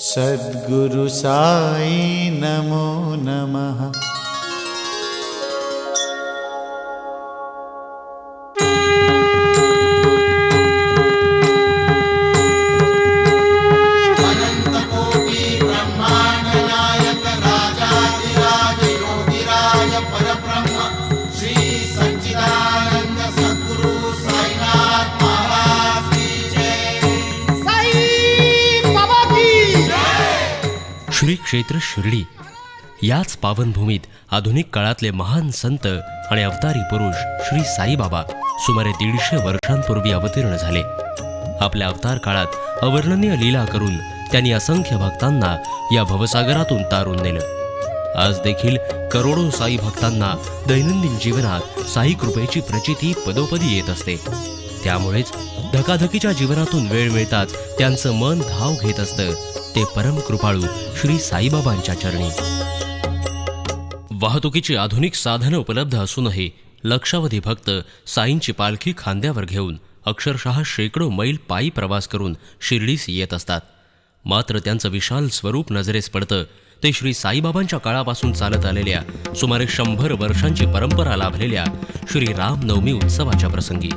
सद्गुरु साई नमो नमः श्री क्षेत्र शिर्डी. याच पावनभूमीत आधुनिक काळातले महान संत आणि अवतारी पुरुष श्री साईबाबा सुमारे दीडशे वर्षांपूर्वी अवतीर्ण झाले. आपल्या अवतार काळात अवर्णनीय लीला करून त्यांनी असंख्य भक्तांना या भवसागरातून तारून नेलं. आज देखील करोडो साई भक्तांना दैनंदिन जीवनात साई कृपेची प्रचिती पदोपदी येत असते. त्यामुळेच धकाधकीच्या जीवनातून वेळ मिळताच त्यांचं मन धाव घेत असतं. ते परम कृपाळू श्री साईबाबांच्या चरणी. वाहतुकीची आधुनिक साधनं उपलब्ध असूनही लक्षावधी भक्त साईंची पालखी खांद्यावर घेऊन अक्षरशः शेकडो मैल पायी प्रवास करून शिर्डीस येत असतात. मात्र त्यांचं विशाल स्वरूप नजरेस पडतं ते श्री साईबाबांच्या काळापासून चालत आलेल्या सुमारे शंभर वर्षांची परंपरा लाभलेल्या श्री रामनवमी उत्सवाच्या प्रसंगी.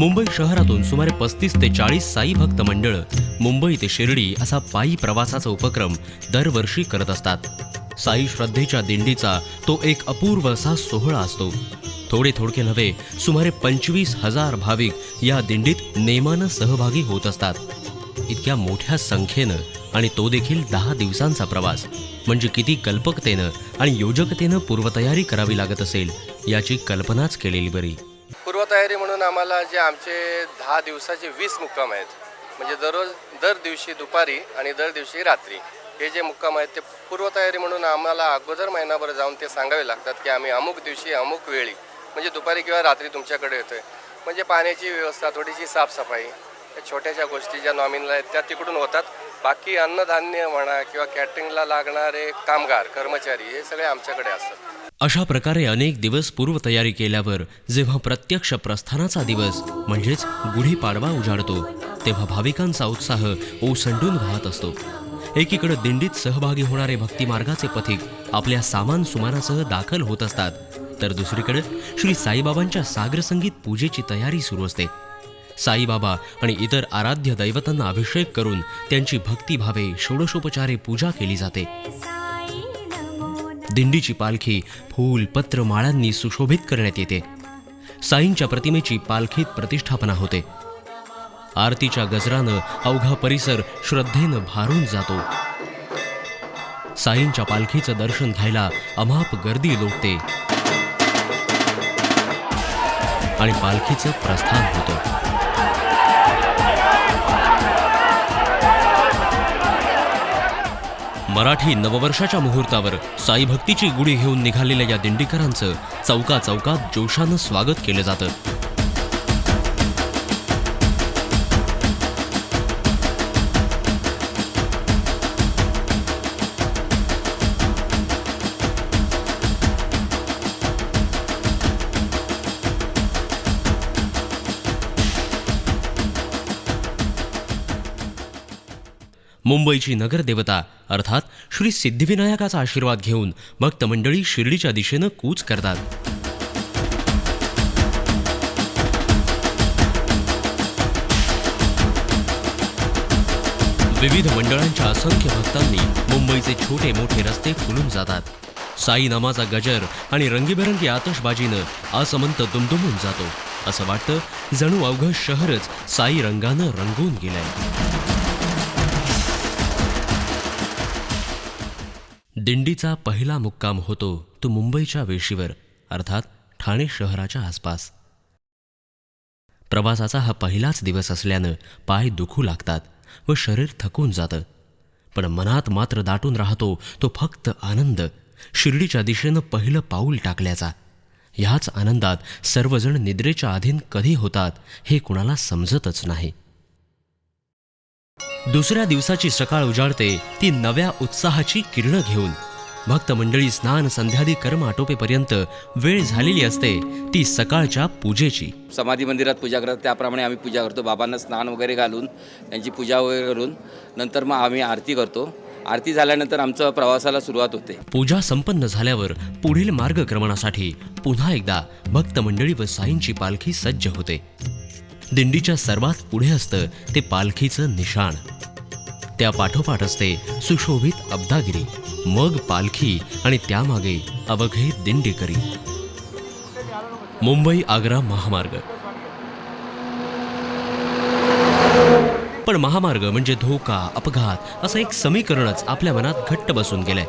मुंबई शहरातून सुमारे पस्तीस ते चाळीस साई भक्त मंडळ मुंबई ते शिर्डी असा पायी प्रवासाचा उपक्रम दरवर्षी करत असतात. साई श्रद्धेच्या दिंडीचा तो एक अपूर्व असा सोहळा असतो. थोडे थोडके नव्हे सुमारे पंचवीस हजार भाविक या दिंडीत नेमानं सहभागी होत असतात. इतक्या मोठ्या संख्येनं आणि तो देखील दहा दिवसांचा प्रवास. म्हणजे किती कल्पकतेनं आणि योजकतेनं पूर्वतयारी करावी लागत असेल याची कल्पनाच केलेली बरी. पूर्वतयारी म्हणून आम्हाला जे आमचे दहा दिवसाचे वीस मुक्काम आहेत म्हणजे दररोज दर दिवशी दुपारी आणि दर दिवशी रात्री हे जे मुक्काम आहेत ते पूर्वतयारी म्हणून आम्हाला अगोदर महिनाभर जाऊन ते सांगावे लागतात की आम्ही अमुक दिवशी अमुक वेळी म्हणजे दुपारी किंवा रात्री तुमच्याकडे येतोय. म्हणजे पाण्याची व्यवस्था थोडीशी साफसफाई या छोट्याशा गोष्टी ज्या नॉमिनल आहेत त्या तिकडून होतात. बाकी अन्नधान्य म्हणा किंवा कॅटरिंगला लागणारे कामगार कर्मचारी हे सगळे आमच्याकडे असतात. अशा प्रकारे अनेक दिवस पूर्वतयारी केल्यावर जेव्हा प्रत्यक्ष प्रस्थानाचा दिवस म्हणजेच गुढीपाडवा उजाडतो तेव्हा भाविकांचा उत्साह ओसंडून वाहत असतो. एकीकडे दिंडीत सहभागी होणारे भक्तिमार्गाचे पथिक आपल्या सामान सुमानासह दाखल होत असतात तर दुसरीकडे श्री साईबाबांच्या सागरसंगीत पूजेची तयारी सुरू असते. साईबाबा आणि इतर आराध्य दैवतांना अभिषेक करून त्यांची भक्तिभावे षोडशोपचारे पूजा केली जाते. दिंडीची पालखी फूल पत्र माळांनी सुशोभित करण्यात येते. साईंच्या प्रतिमेची पालखीत प्रतिष्ठापना होते. आरतीच्या गजरानं अवघा परिसर श्रद्धेनं भारून जातो. साईंच्या पालखीचं दर्शन घ्यायला अमाप गर्दी लोटते. आणि पालखीचं प्रस्थान होतं. मराठी नववर्षाच्या मुहूर्तावर साई भक्तीची गुढी घेऊन निघालेल्या या दिंडीकरांचं चौका चौकात जोशानं स्वागत केलं जातं. मुंबईची नगरदेवता अर्थात श्री सिद्धिविनायकाचा आशीर्वाद घेऊन भक्त मंडळी शिर्डीच्या दिशेनं कूच करतात. विविध मंडळांच्या असंख्य भक्तांनी मुंबईचे छोटे मोठे रस्ते फुलून जातात. साई नामाचा गजर आणि रंगीबेरंगी आतषबाजीनं असमंत दुमदुमून जातो. असं वाटतं जणू अवघं शहरच साई रंगानं रंगून गेलंय. दिंडीचा पहिला मुक्काम होतो तो मुंबईच्या वेशीवर अर्थात ठाणे शहराच्या आसपास. प्रवासाचा हा पहिलाच दिवस असल्यानं पाय दुखू लागतात व शरीर थकून जातं. पण मनात मात्र दाटून राहतो तो फक्त आनंद शिर्डीच्या दिशेनं पहिलं पाऊल टाकल्याचा. ह्याच आनंदात सर्वजण निद्रेच्या अधीन कधी होतात हे कुणाला समजतच नाही. दुसऱ्या दिवसाची सकाळ उजाडते ती नव्या उत्साहाची किरणं घेऊन. भक्त मंडळी स्नान संध्यादी कर्म आटोपेपर्यंत वेळ झालेली असते ती सकाळच्या पूजेची. समाधी मंदिरात पूजा करतात. त्याप्रमाणे आम्ही पूजा करतो. बाबांना स्नान वगैरे घालून त्यांची पूजा वगैरे करून नंतर मग आम्ही आरती करतो. आरती झाल्यानंतर आमचं प्रवासाला सुरुवात होते. पूजा संपन्न झाल्यावर पुढील मार्गक्रमणासाठी पुन्हा एकदा भक्त मंडळी व साईंची पालखी सज्ज होते. दिंडीच्या सर्वात पुढे असतं ते पालखीचं निशाण. त्या पाठोपाठ असते. सुशोभित अब्दागिरी मग पालखी आणि त्यामागे अवघे दिंडेकरी. मुंबई आग्रा महामार्ग. पण महामार्ग म्हणजे धोका अपघात असं एक समीकरणच आपल्या मनात घट्ट बसून गेलंय.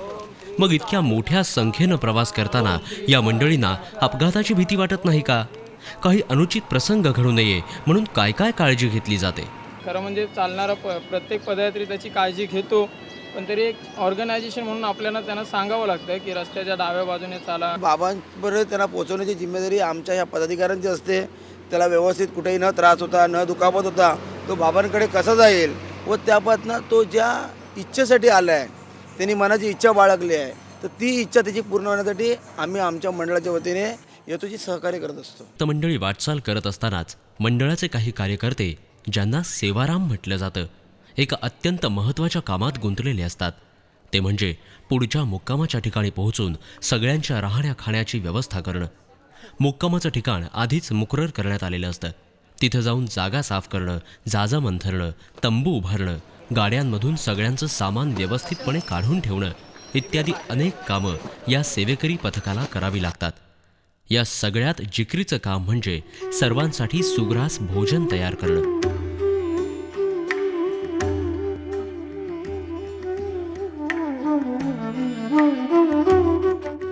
मग इतक्या मोठ्या संख्येनं प्रवास करताना या मंडळींना अपघाताची भीती वाटत नाही का? काही अनुचित प्रसंग घडू नये म्हणून काय काय काळजी घेतली जाते? खरं म्हणजे चालणारा प प्रत्येक पदयात्री त्याची काळजी घेतो. पण तरी एक ऑर्गनायझेशन म्हणून आपल्याला त्यांना सांगावं लागतं की रस्त्याच्या डाव्या बाजूने चाला. बाबांपर्यंत त्यांना पोहोचवण्याची जिम्मेदारी आमच्या ह्या पदाधिकाऱ्यांची असते. त्याला व्यवस्थित कुठेही न त्रास होता न दुखापत होता तो बाबांकडे कसा जाईल व त्यापासून तो ज्या इच्छेसाठी आला आहे त्यांनी मनाची इच्छा बाळगली आहे तर ती इच्छा त्याची पूर्ण होण्यासाठी आम्ही आमच्या मंडळाच्या वतीने येतोची सहकार्य करत असतो. तर मंडळी वाटचाल करत असतानाच मंडळाचे काही कार्यकर्ते ज्यांना सेवाराम म्हटलं जातं एका अत्यंत महत्त्वाच्या कामात गुंतलेले असतात. ते म्हणजे पुढच्या मुक्कामाच्या ठिकाणी पोहोचून सगळ्यांच्या राहण्या खाण्याची व्यवस्था करणं. मुक्कामाचं ठिकाण आधीच मुकरर करण्यात आलेलं असतं. तिथं जाऊन जागा साफ करणं जाजा मंथरणं तंबू उभारणं गाड्यांमधून सगळ्यांचं सामान व्यवस्थितपणे काढून ठेवणं इत्यादी अनेक कामं या सेवेकरी पथकाला करावी लागतात. या सगळ्यात जिकरीचं काम म्हणजे सर्वांसाठी सुग्रास भोजन तयार करणं.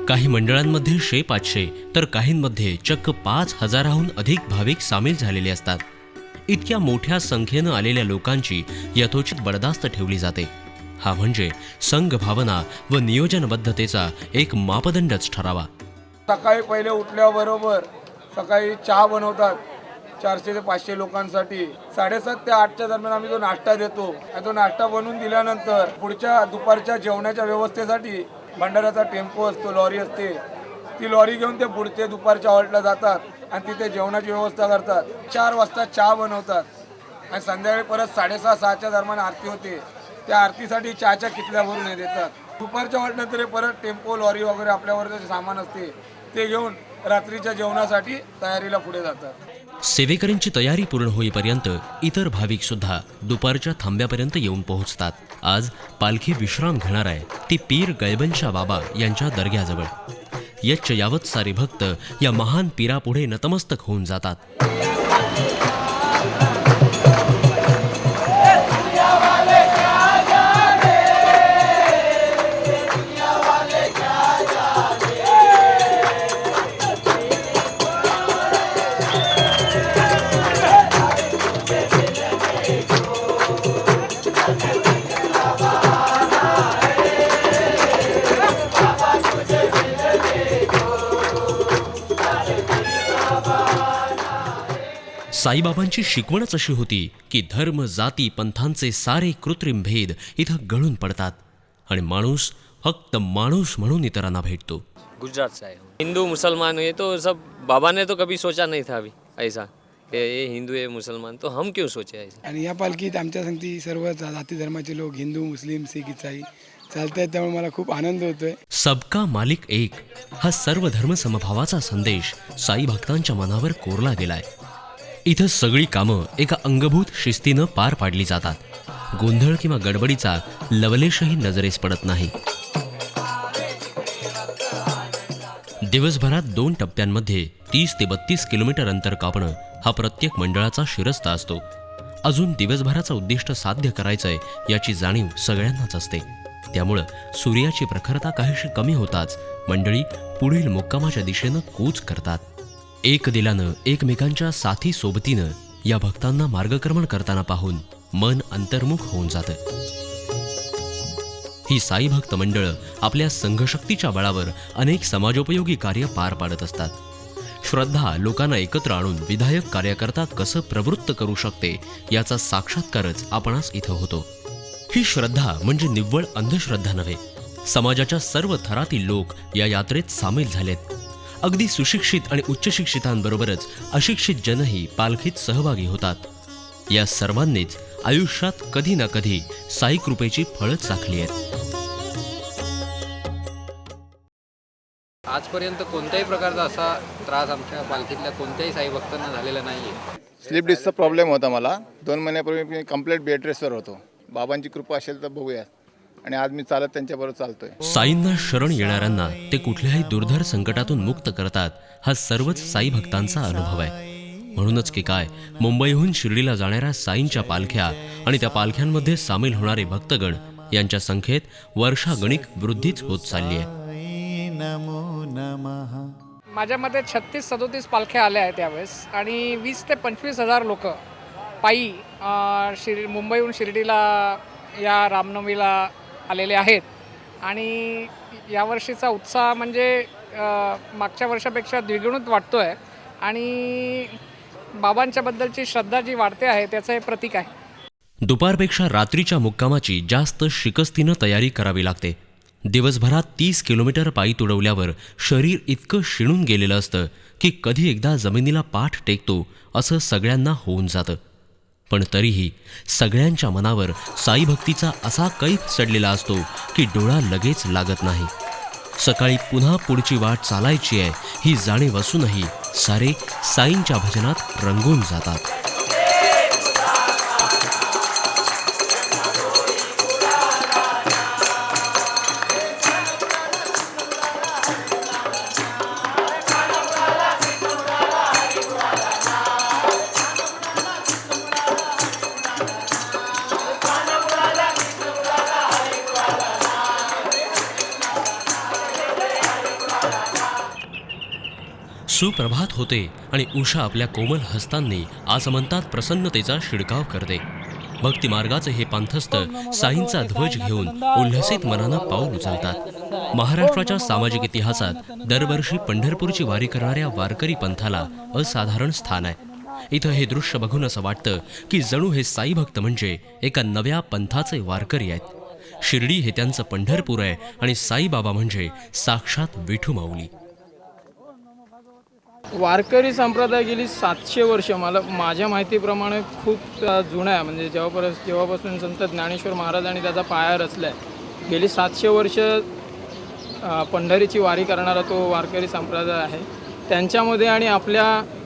काही मंडळांमध्ये शे पाचशे तर काहींमध्ये चक्क पाच हजाराहून अधिक भाविक सामील झालेले असतात. इतक्या मोठ्या संख्येनं आलेल्या लोकांची यथोचित बडदास्त ठेवली जाते. हा म्हणजे संघ भावना व नियोजनबद्धतेचा एक मापदंडच ठरावा. सकाळी पहिले उठल्याबरोबर सकाळी चहा बनवतात चारशे ते पाचशे लोकांसाठी. साडेसात ते आठच्या दरम्यान आम्ही जो नाश्ता देतो. आणि तो नाश्ता बनवून दिल्यानंतर पुढच्या दुपारच्या जेवणाच्या व्यवस्थेसाठी भंडाऱ्याचा टेम्पो असतो लॉरी असते. ती लॉरी घेऊन ते पुढचे दुपारच्या हॉल्टला जातात आणि तिथे जेवणाची व्यवस्था करतात. चार वाजता चहा बनवतात. आणि संध्याकाळी परत साडेसहा सहाच्या दरम्यान आरती होते. त्या आरतीसाठी चहाच्या किटल्या भरून हे देतात. दुपारच्या हॉल्टनंतर परत टेम्पो लॉरी वगैरे आपल्यावर जे सामान असते. ते घेऊन रात्रीच्या जेवणासाठी तयारीला पुढे जातात. सेवेकरींची तयारी पूर्ण होईपर्यंत इतर भाविक सुद्धा दुपारच्या थांब्यापर्यंत येऊन पोहोचतात. आज पालखी विश्राम घेणार आहे. ती पीर गैबनशा बाबा यांच्या दर्ग्याजवळ. यच्च यावत सारे भक्त या महान पीरापुढे नतमस्तक होऊन जातात. साईबाबांची शिकवणच अशी होती की धर्म जाती पंथांचे सारे कृत्रिम भेद इथं गळून पडतात आणि माणूस फक्त माणूस म्हणून इतरांना भेटतो. गुजरात से आए हूँ हिंदू मुसलमान ये तो सब बाबा ने तो कभी सोचा नहीं था अभी ऐसा. कि ये हिंदू है मुसलमान तो हम क्यों सोचे ऐसा? आणि या पालखीत आमच्या संगती सर्व जाती धर्माचे लोक हिंदू मुस्लिम सिख इसाई चालत आहेत त्यामुळे मला खूप आनंद होतोय. सबका मालिक एक हा सर्व धर्म समभावाचा संदेश साई भक्तांच्या मनावर कोरला गेलाय. इथं सगळी कामं एका अंगभूत शिस्तीनं पार पाडली जातात. गोंधळ किंवा गडबडीचा लवलेशही नजरेस पडत नाही. दिवसभरात दोन टप्प्यांमध्ये तीस ते बत्तीस किलोमीटर अंतर कापणं हा प्रत्येक मंडळाचा शिरस्ता असतो. अजून दिवसभराचं उद्दिष्ट साध्य करायचंय याची जाणीव सगळ्यांनाच असते. त्यामुळं सूर्याची प्रखरता काहीशी कमी होताच मंडळी पुढील मुक्कामाच्या दिशेनं कूच करतात. एक दिलानं एकमेकांच्या साथी सोबतीनं या भक्तांना मार्गक्रमण करताना पाहून मन अंतर्मुख होऊन जातं. ही साई भक्त मंडळं आपल्या संघशक्तीच्या बळावर अनेक समाजोपयोगी कार्य पार पाडत असतात. श्रद्धा लोकांना एकत्र आणून विधायक कार्यकर्ता कसं प्रवृत्त करू शकते याचा साक्षात्कारच आपणास इथं होतो. ही श्रद्धा म्हणजे निव्वळ अंधश्रद्धा नव्हे समाजाच्या सर्व थरातील लोक या यात्रेत सामील झालेत. अगदी सुशिक्षित आणि उच्च शिक्षितांबरोबरच अशिक्षित जनही पालखीत सहभागी होतात. या सर्वांनीच आयुष्यात कधी ना कधी साई कृपेची फळं चाखली आहेत. आजपर्यंत कोणत्याही प्रकारचा असा त्रास आमच्या पालखीतल्या कोणत्याही साई भक्तांना झालेला नाही आहे स्लीप डिस्कचा प्रॉब्लेम होता मला. दोन महिन्यापूर्वी मी कंप्लीट बेड रेस्टवर होतो. बाबांची कृपा असेल तर बघूया आणि आज मी चालत त्यांच्याबरोबर चालतोय. साईंना शरण येणाऱ्यांना ते कुठल्याही दुर्धर संकटातून मुक्त करतात हा सर्वच साई भक्तांचा अनुभव आहे. म्हणूनच की काय मुंबईहून शिर्डीला जाणाऱ्या साईंच्या पालख्या आणि त्या पालख्यांमध्ये सामील होणारे भक्तगण यांच्या संख्येत वर्षागणिक वृद्धीच होत चालली आहे. साई नमो नमः माझ्या मते छत्तीस सदोतीस पालख्या आल्या आहेत यावेळेस आणि वीस ते पंचवीस हजार लोक पायी शिर मुंबईहून शिर्डीला या रामनवमीला आलेले आहेत. आणि यावर्षीचा उत्साह म्हणजे मागच्या वर्षापेक्षा द्विगुणित वाटतो आहे आणि बाबांच्याबद्दलची श्रद्धा जी वाढते आहे त्याचं हे प्रतीक आहे. दुपारपेक्षा रात्रीच्या मुक्कामाची जास्त शिकस्तीनं तयारी करावी लागते. दिवसभरात तीस किलोमीटर पायी तुडवल्यावर शरीर इतकं शिणून गेलेलं असतं की कधी एकदा जमिनीला पाठ टेकतो असं सगळ्यांना होऊन जातं. पण तरीही सगळ्यांच्या मनावर साईभक्तीचा असा कैफ चढलेला असतो की डोळा लगेच लागत नाही. सकाळी पुन्हा पुढची वाट चालायची आहे ही जाणीव असूनही सारे साईंच्या भजनात रंगून जातात. सुप्रभात होते आणि उषा आपल्या कोमल हस्तांनी आसमंतात प्रसन्नतेचा शिडकाव करते. भक्ती मार्गाचे हे पांथस्थ साईंचा ध्वज घेऊन उल्हसित मनानं पाऊल उचलतात. महाराष्ट्राच्या सामाजिक इतिहासात दरवर्षी पंढरपूरची वारी करणाऱ्या वारकरी पंथाला असाधारण स्थान आहे. इथं हे दृश्य बघून असं वाटतं की जणू हे साई भक्त म्हणजे एका नव्या पंथाचे वारकरी आहेत. शिर्डी हे त्यांचं पंढरपूर आहे आणि साईबाबा म्हणजे साक्षात विठू माऊली वारकरी संप्रदाय गेली सातशे वर्ष. मला माझ्या माहितीप्रमाणे खूप जुना आहे. म्हणजे जेव्हापर्यंत जेव्हापासून संत ज्ञानेश्वर महाराजांनी त्याचा पाया रचला आहे गेली सातशे वर्ष पंढरीची वारी करणारा तो वारकरी संप्रदाय आहे. त्यांच्यामध्ये आणि आपल्या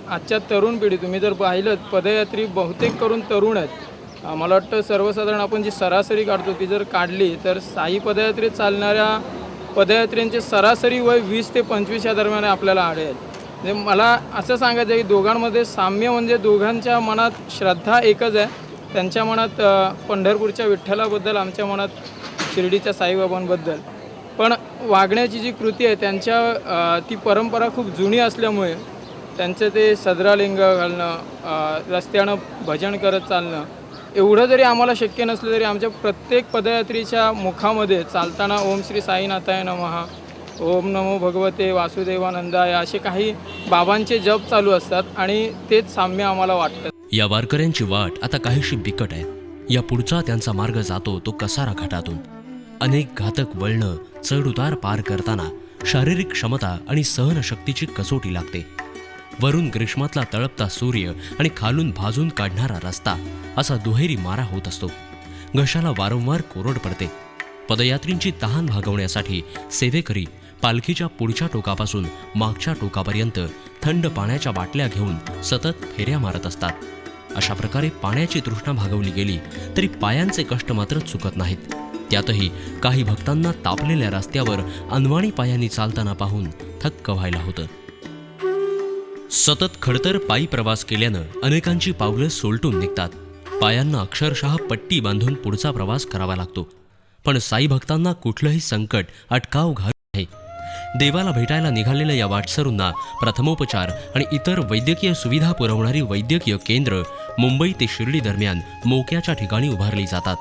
आजच्या तरुण पिढी तुम्ही जर पाहिलं पदयात्री बहुतेक करून तरुण आहेत. मला वाटतं सर्वसाधारण आपण जी सरासरी काढतो ती जर काढली तर साई पदयात्रेत चालणाऱ्या पदयात्रेंचे सरासरी वय वीस ते पंचवीस या दरम्यान आपल्याला आढळेल. म्हणजे मला असं सांगायचं आहे की दोघांमध्ये साम्य म्हणजे दोघांच्या मनात श्रद्धा एकच आहे. त्यांच्या मनात पंढरपूरच्या विठ्ठलाबद्दल आमच्या मनात शिर्डीच्या साईबाबांबद्दल. पण वागण्याची जी कृती आहे त्यांच्या ती परंपरा खूप जुनी असल्यामुळे त्यांचं ते सदरालिंग घालणं रस्त्यानं भजन करत चालणं एवढं जरी आम्हाला शक्य नसलं तरी आमच्या प्रत्येक पदयात्रेच्या मुखामध्ये चालताना ओम श्री साईनाथाय नमहा ओम नमो भगवते वासुदेवानंदाय असे काही बाबांचे जप चालू असतात आणि तेच साम्य आम्हाला वाटतं. या वारकऱ्यांची वाट आता काहीशी बिकट आहे. या पुढचा त्यांचा मार्ग जातो तो कसारा घाटातून. अनेक घातक वळणं चढउतार पार करताना शारीरिक क्षमता आणि सहनशक्तीची कसोटी लागते. वरून ग्रीष्मातला तळपता सूर्य आणि खालून भाजून काढणारा रस्ता असा दुहेरी मारा होत असतो. घशाला वारंवार कोरड पडते. पदयात्रींची तहान भागवण्यासाठी सेवेकरी पालखीच्या पुढच्या टोकापासून मागच्या टोकापर्यंत थंड पाण्याच्या बाटल्या घेऊन सतत फेऱ्या मारत असतात. अशा प्रकारे पाण्याची तृष्णा भागवली गेली तरी पायांचे कष्ट मात्र चुकत नाहीत. त्यातही काही भक्तांना तापलेल्या रस्त्यावर अनवाणी पायांनी चालताना पाहून थक्क व्हायला होतं. सतत खडतर पायी प्रवास केल्यानं अनेकांची पावलं सोलटून निघतात. पायांना अक्षरशः पट्टी बांधून पुढचा प्रवास करावा लागतो. पण साई भक्तांना कुठलंही संकट अटकाव घाल देवाला भेटायला निघालेल्या या वाटसरूंना प्रथमोपचार आणि इतर वैद्यकीय सुविधा पुरवणारी वैद्यकीय केंद्र मुंबई ते शिर्डी दरम्यान मोक्याच्या ठिकाणी उभारली जातात.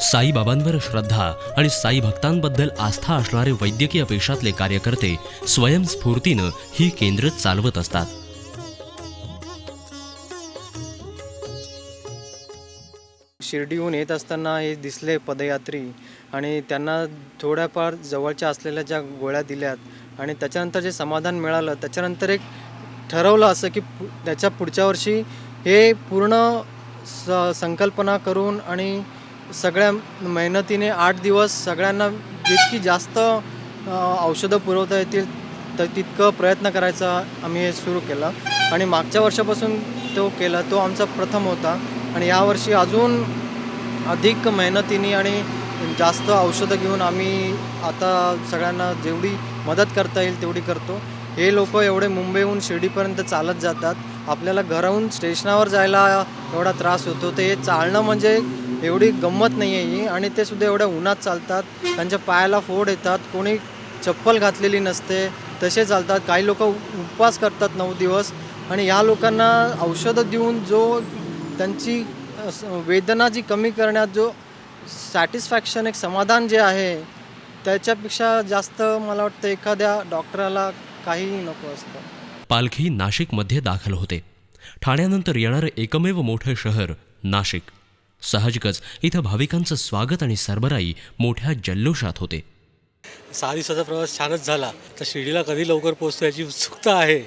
साईबाबांवर श्रद्धा आणि साई भक्तांबद्दल आस्था असणारे वैद्यकीय पेशातले कार्यकर्ते स्वयंस्फूर्तीनं ही केंद्र चालवत असतात. शिर्डीहून येत असताना हे दिसले पदयात्री आणि त्यांना थोड्याफार जवळच्या असलेल्या ज्या गोळ्या दिल्यात आणि त्याच्यानंतर जे समाधान मिळालं त्याच्यानंतर एक ठरवलं असं की पु त्याच्या पुढच्या वर्षी हे पूर्ण स संकल्पना करून आणि सगळ्या मेहनतीने आठ दिवस सगळ्यांना जितकी जास्त औषधं पुरवता येतील तर तितकं प्रयत्न करायचा आम्ही हे सुरू केलं. आणि मागच्या वर्षापासून तो केला तो आमचा प्रथम होता. आणि यावर्षी अजून अधिक मेहनतीने आणि जास्त औषधं घेऊन आम्ही आता सगळ्यांना जेवढी मदत करता येईल तेवढी करतो. हे लोक एवढे मुंबईहून शिर्डीपर्यंत चालत जातात. आपल्याला घराहून स्टेशनावर जायला एवढा त्रास होतो. तर हे चालणं म्हणजे एवढी गंमत नाही आहे ही आणि ते सुद्धा एवढ्या उन्हात चालतात. त्यांच्या पायाला फोड येतात. कोणी चप्पल घातलेली नसते. तसे चालतात. काही लोक उपवास करतात नऊ दिवस आणि या लोकांना औषधं देऊन जो त्यांची वेदना जी कमी करण्यात जो सॅटिस्फॅक्शन एक समाधान जे आहे त्याच्यापेक्षा जास्त मला वाटतं एखाद्या डॉक्टराला काहीही नको असतं. पालखी नाशिकमध्ये दाखल होते. ठाण्यानंतर येणारं एकमेव मोठं शहर नाशिक. साहजिकच इथं भाविकांचं स्वागत आणि सरबराई मोठ्या जल्लोषात होते. सहा दिवसाचा प्रवास छानच झाला. तर शिर्डीला कधी लवकर पोहोचतो याची उत्सुकता आहे.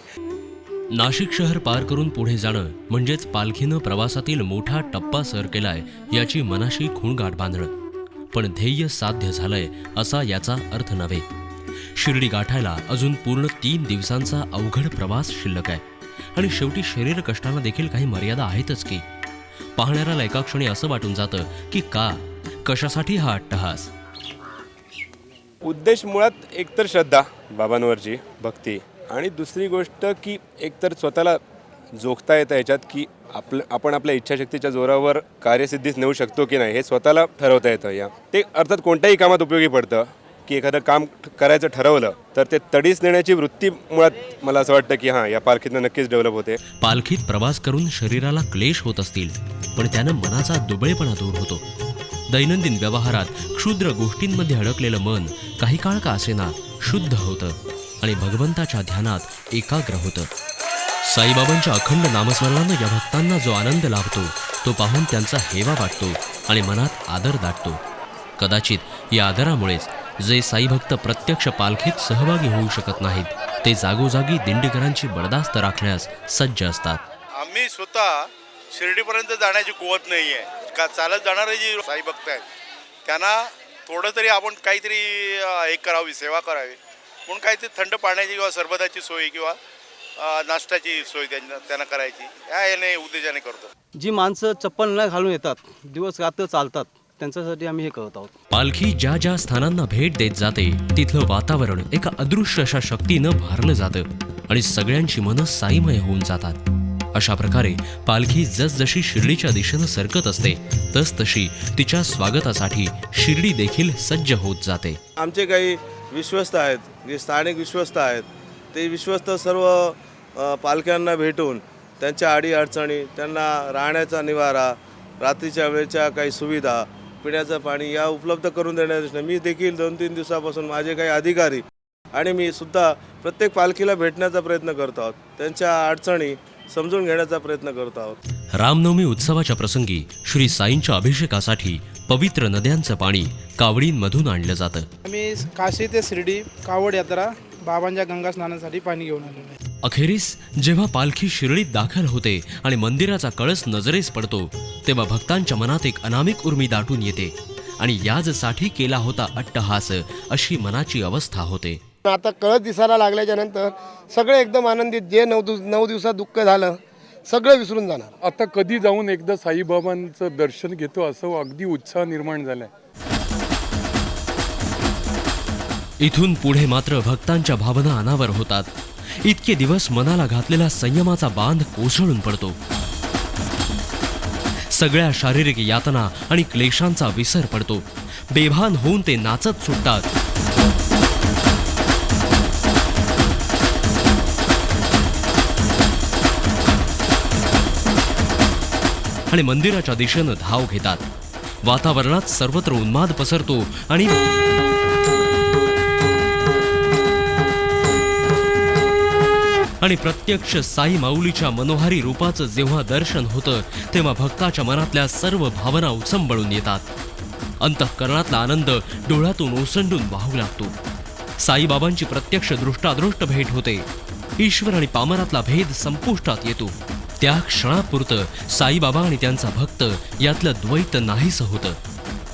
नाशिक शहर पार करून पुढे जाणं म्हणजेच पालखीनं प्रवासातील मोठा टप्पा सर केलाय याची मनाशी खूणगाठ बांधणं. पण ध्येय साध्य झालंय असा याचा अर्थ नव्हे. शिर्डी गाठायला अजून पूर्ण तीन दिवसांचा अवघड प्रवास शिल्लक आहे. आणि शेवटी शरीर कष्टांना देखील काही मर्यादा आहेतच की. पाहणाऱ्याला एका क्षणी असं वाटून जातं की का कशासाठी हा अट्टहास? उद्देश मुळात एकतर श्रद्धा बाबांवरची भक्ती. आणि दुसरी गोष्ट की एकतर स्वतःला जोखता येतं याच्यात की आपलं आपण आपल्या इच्छाशक्तीच्या जोरावर कार्यसिद्धीस नेऊ शकतो की नाही हे स्वतःला ठरवता येतं. या ते अर्थात कोणत्याही कामात उपयोगी पडतं. की एखादं काम करायचं ठरवलं तर ते तडीस देण्याची वृत्ती मुळात मला असं वाटतं की हां या पालखीतनं नक्कीच डेव्हलप होते. पालखीत प्रवास करून शरीराला क्लेश होत असतील पण त्यानं मनाचा दुबळेपणा दूर होतो. दैनंदिन व्यवहारात क्षुद्र गोष्टींमध्ये अडकलेलं मन काही काळ का असेना शुद्ध होतं. आणि भगवंताच्या ध्यानात एकाग्र होतं. साईबाबांच्या अखंड नामस्मरणानं या भक्तांना जो आनंद लाभतो तो पाहून त्यांचा हेवा वाटतो आणि मनात आदर दाटतो. कदाचित या आदरामुळेच जे साईभक्त प्रत्यक्ष पालखीत सहभागी होऊ शकत नाहीत ते जागोजागी दिंडीकरांची बडदास्त राखण्यास सज्ज असतात. आम्ही स्वतः शिर्डीपर्यंत जाण्याची कुवत नाही आहे का चालत जाणारे जे साई भक्त आहेत त्यांना थोडं तरी आपण काहीतरी हे करावी सेवा करावी. म्हणून काहीतरी थंड पाण्याची किंवा सरबताची सोय किंवा नाश्त्याची सोय त्यांना त्यांना करायची. या याने उद्देशाने करतो. जी माणसं चप्पल न घालून येतात दिवस रात्र चालतात त्यांच्यासाठी आम्ही हे करत आहोत. पालखी ज्या ज्या स्थानांना भेट देत जाते तिथलं वातावरण एका अदृश्य अशा शक्तीनं भारलं जातं आणि सगळ्यांची मनं साईमय होऊन जातात. अशा प्रकारे पालखी जसजशी शिर्डीच्या दिशेनं सरकत असते तसतशी तिच्या स्वागतासाठी शिर्डी देखील सज्ज होत जाते. आमचे काही विश्वस्त आहेत जे स्थानिक विश्वस्त आहेत ते विश्वस्त सर्व पालख्यांना भेटून त्यांच्या अडीअडचणी त्यांना राहण्याचा निवारा रात्रीच्या वेळच्या काही सुविधा पिण्याचं पाणी या उपलब्ध करून देण्याच्या मी देखील दोन तीन दिवसापासून माझे काही अधिकारी आणि मी सुद्धा प्रत्येक पालखीला भेटण्याचा प्रयत्न करतो आहोत. त्यांच्या अडचणी समजून घेण्याचा प्रयत्न करत आहोत. रामनवमी उत्सवाच्या प्रसंगी श्री साईंच्या अभिषेकासाठी पवित्र नद्यांचं पाणी कावडींमधून आणलं जातं. आम्ही काशी ते शिर्डी कावड यात्रा बाबांच्या गंगा स्नानासाठी पाणी घेऊन आलेलो आहे. अखेरीस जेव्हा पालखी शिर्डीत दाखल होते आणि मंदिराचा कळस नजरेस पडतो तेव्हा भक्तांच्या मनात एक अनामिक उर्मी दाटून येते आणि याजसाठी केला होता अट्टहास अशी मनाची अवस्था होते. आता कळस दिसायला लागल्याच्या नंतर सगळे एकदम आनंदित जे नऊ दिवस नऊ दिवसात दुःख झालं सगळं विसरून जाणार. आता कधी जाऊन एकदा साईबाबांचं दर्शन घेतो असं अगदी उत्साह निर्माण झालाय. इथून पुढे मात्र भक्तांच्या भावना अनावर होतात. इतके दिवस मनाला घातलेला संयमाचा बांध कोसळून पडतो. सगळ्या शारीरिक यातना आणि क्लेशांचा विसर पडतो. बेभान होऊन ते नाचत सुटतात. आणि मंदिराच्या दिशेनं धाव घेतात. वातावरणात सर्वत्र उन्माद पसरतो आणि आणि प्रत्यक्ष साई माऊलीच्या मनोहारी रूपाचं जेव्हा दर्शन होतं तेव्हा भक्ताच्या मनातल्या सर्व भावना उचंबळून येतात. अंतःकरणातला आनंद डोळ्यातून ओसंडून वाहू लागतो. साईबाबांची प्रत्यक्ष दृष्टादृष्ट भेट होते. ईश्वर आणि पामरातला भेद संपुष्टात येतो. त्या क्षणापुरतं साईबाबा आणि त्यांचा भक्त यातलं द्वैत नाहीसं होतं.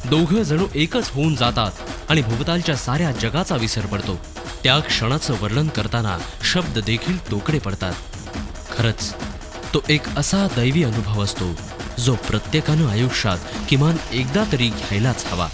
दोघं जणू एकच होऊन जातात आणि भोवतालच्या साऱ्या जगाचा विसर पडतो. त्या क्षणाचं वर्णन करताना शब्द देखील तोकडे पडतात. खरंच तो एक असा दैवी अनुभव असतो जो प्रत्येकानं आयुष्यात किमान एकदा तरी घ्यायलाच हवा.